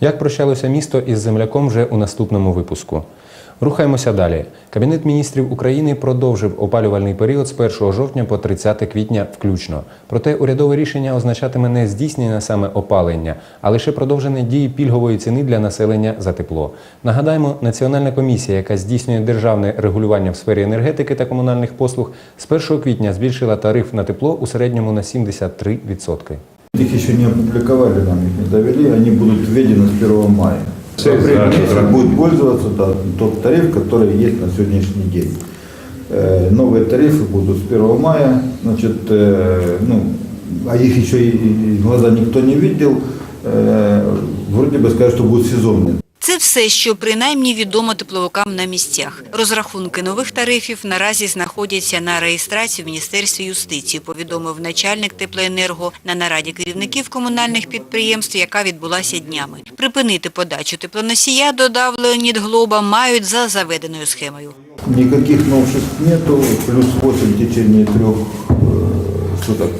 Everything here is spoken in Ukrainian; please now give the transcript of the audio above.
Як прощалося місто із земляком вже у наступному випуску. Рухаємося далі. Кабінет міністрів України продовжив опалювальний період з 1 жовтня по 30 квітня включно. Проте урядове рішення означатиме не здійснення саме опалення, а лише продовження дії пільгової ціни для населення за тепло. Нагадаємо, Національна комісія, яка здійснює державне регулювання в сфері енергетики та комунальних послуг, з 1 квітня збільшила тариф на тепло у середньому на 73%. Их еще не опубликовали, нам их не довели, они будут введены с 1 мая. Месяц за- будет пользоваться да, тот тариф, который есть на сегодняшний день. Э, Новые тарифы будут с 1 мая, значит, э, ну, а их еще и и глаза никто не видел. Э, Вроде бы сказать, что будут сезонные. Все, що принаймні відомо тепловикам на місцях. Розрахунки нових тарифів наразі знаходяться на реєстрації в Міністерстві юстиції, повідомив начальник теплоенерго на нараді керівників комунальних підприємств, яка відбулася днями. Припинити подачу теплоносія, додав Леонід Глоба, мають за заведеною схемою. Никаких новшеств нету, плюс 8 в течение трех э, суток.